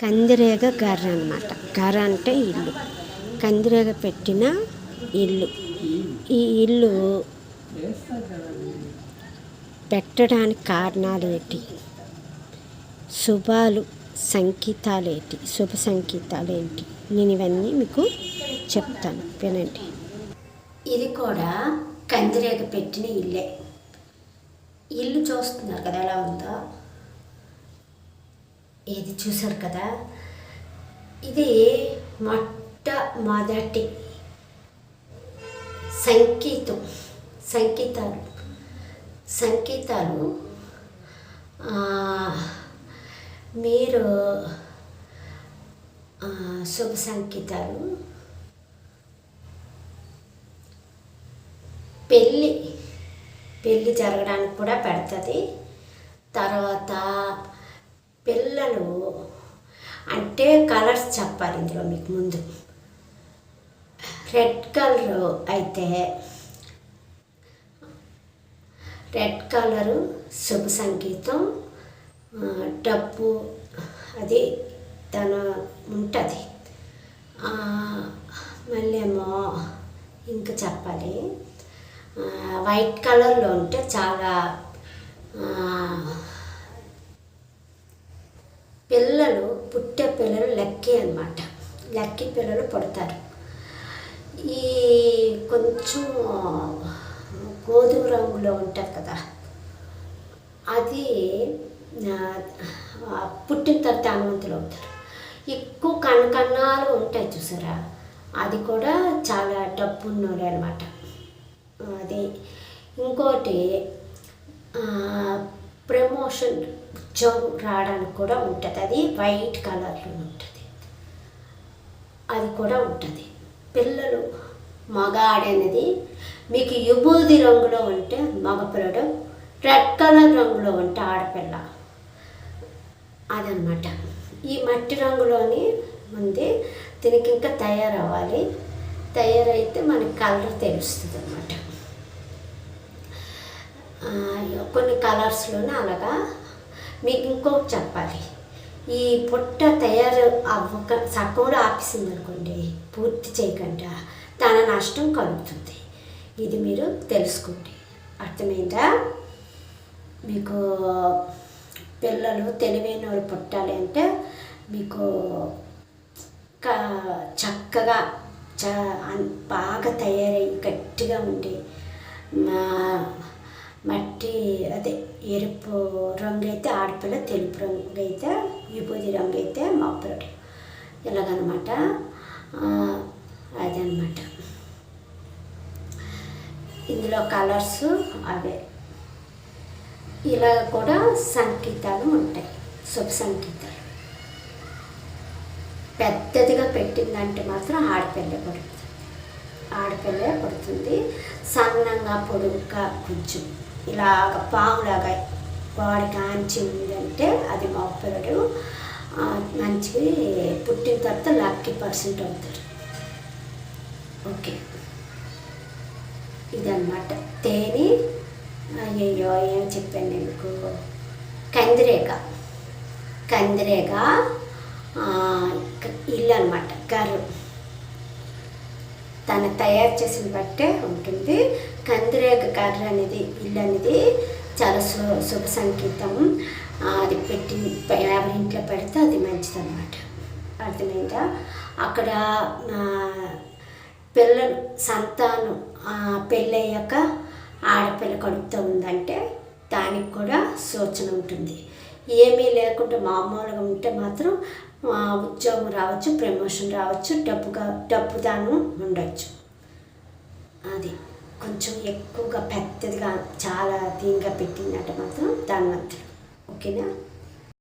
కందిరేగ గర్ర అనమాట గర్ర అంటే ఇల్లు. కందిరేగ పెట్టిన ఇల్లు. ఈ ఇల్లు పెట్టడానికి కారణాలు ఏంటి శుభాలు సంకేతాలు ఏంటి శుభ సంకేతాలు ఏంటి నేను ఇవన్నీ మీకు చెప్తాను. వినండి. ఇది కూడా కందిరేగ పెట్టిన ఇల్లే. ఇల్లు చూస్తున్నారు కదా ఎలా ఉందో? ఇది చూసారు కదా? ఇది మొట్టమొదటి సంకేతం సంకేతాలు. సంకేతాలు మీరు శుభ సంకేతాలు. పెళ్ళి పెళ్ళి జరగడానికి కూడా పెడుతుంది. తర్వాత పిల్లలు అంటే కలర్స్ చెప్పాలి ఇందులో మీకు ముందు. రెడ్ కలర్ అయితే రెడ్ కలరు శుభ సంగీతం డబ్బు అది తన ఉంటుంది. మళ్ళీ ఏమో ఇంకా చెప్పాలి. వైట్ కలర్లో ఉంటే చాలా పిల్లలు పుట్టే పిల్లలు లక్కీ అనమాట లక్కీ పిల్లలు పుడతారు. ఈ కొంచెం గోధుమ రంగులో ఉంటుంది కదా అది పుట్టిన తర్వాత ధనవంతులు అవుతారు. ఎక్కువ కణకణాలు ఉంటాయి చూసారా? అది కూడా చాలా డబ్బు ఉన్నోళ్ళు అనమాట అది ఇంకోటి ప్రమోషన్ ఉద్యోగం రావడానికి కూడా ఉంటుంది. అది వైట్ కలర్లో ఉంటుంది. అది కూడా ఉంటుంది. పిల్లలు మగాడు అనేది మీకు యుబూది రంగులో ఉంటే మగపిల్లడు రెడ్ కలర్ రంగులో ఉంటే ఆడపిల్ల. అదనమాట ఈ మట్టి రంగులోని ఉంది. దీనికి ఇంకా తయారవ్వాలి. తయారైతే మనకి కలర్ తెలుస్తుంది అనమాట కొన్ని కలర్స్లోనే అలాగా మీకు ఇంకొకటి చెప్పాలి. ఈ పుట్ట తయారు అవ్వక సగంలో ఆపేసింది అనుకోండి పూర్తి చేయకుండా తన నష్టం కలుగుతుంది. ఇది మీరు తెలుసుకోండి. అర్థమైందా? మీకు పిల్లలు తెలివైన వాళ్ళు పుట్టాలి అంటే మీకు చక్కగా చ బాగా తయారై గట్టిగా ఉండి మా మట్టి అదే ఎరుపు రంగు అయితే ఆడపిల్ల తెలుపు రంగు అయితే విభూతి రంగు అయితే మబ్బుడు ఇలాగనమాట అదనమాట. ఇందులో కలర్స్ అవే. ఇలా కూడా సంకేతాలు ఉంటాయి. శుభ సంకేతాలు. పెద్దదిగా పెట్టిందంటే మాత్రం ఆడపిల్ల పడుతుంది. ఆడపిల్ల పడుతుంది. సన్నంగా పొడుగ్గా కొంచెం ఇలాగ పాములాగా బాడీ కాంచి అది మొప్పడు మంచి పుట్టిన తర్వాత లక్కీ పర్సెంట్ అవుతారు ఓకే. ఇదన్నమాట. తేనె అయ్యో ఏం చెప్పాను నేను మీకు కందిరేగ కందిరేగ ఇల్లు అనమాట గర్రు తను తయారు చేసిన బట్టే ఉంటుంది. కందిరేగ కర్ర అనేది ఇల్లు అనేది చాలా శు శుభ సంకేతం. అది పెట్టి ఎవరి ఇంట్లో పెడితే అది మంచిదన్నమాట. అర్థమైందా? అక్కడ పిల్లలు సంతానం పెళ్ళయ్యాక ఆడపిల్ల కడుపుతూ ఉందంటే దానికి కూడా సూచన ఉంటుంది. ఏమీ లేకుండా మామూలుగా ఉంటే మాత్రం ఉద్యోగం రావచ్చు ప్రమోషన్ రావచ్చు డబ్బుగా డబ్బు దానం ఉండొచ్చు. అది కొంచెం ఎక్కువగా పెద్దదిగా చాలా దీనిగా పెట్టిందంటే మాత్రం ధనవంతులు. ఓకేనా?